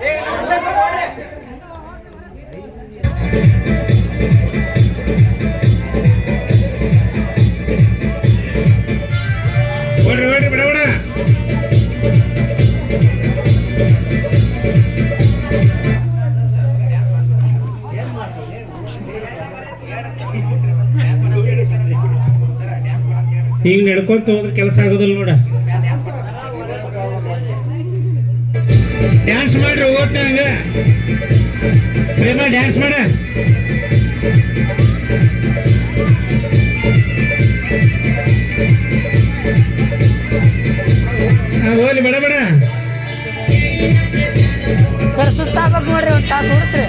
ಏ ಹಿಂಗ್ ನಡ್ಕೊಂತ ಹೋದ್ರೆ ಕೆಲಸ ಆಗೋದಿಲ್ಲ ನೋಡ. ಡ್ಯಾನ್ಸ್ ಮಾಡ್ರಿ ಓದ್ತಾ ಹಂಗ. ಪ್ರೇಮ ಡ್ಯಾನ್ಸ್ ಮಾಡ. ಹೋಗ್ಲಿ ಬೇಡ ಬೇಡ. ಸರ್ ಸುಸ್ತಾಗ್ಬೇಕು ನೋಡ್ರಿ ಒಂದು ತಾಸು ಓಡಿಸ್ರಿ.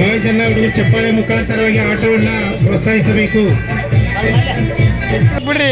ಬಹಳ ಜನ ಹುಡುಗರು ಚಪ್ಪಾಳೆ ಮುಖಾಂತರವಾಗಿ ಆಟವನ್ನ ಪ್ರೋತ್ಸಾಹಿಸಬೇಕು. ಬಿಡ್ರಿ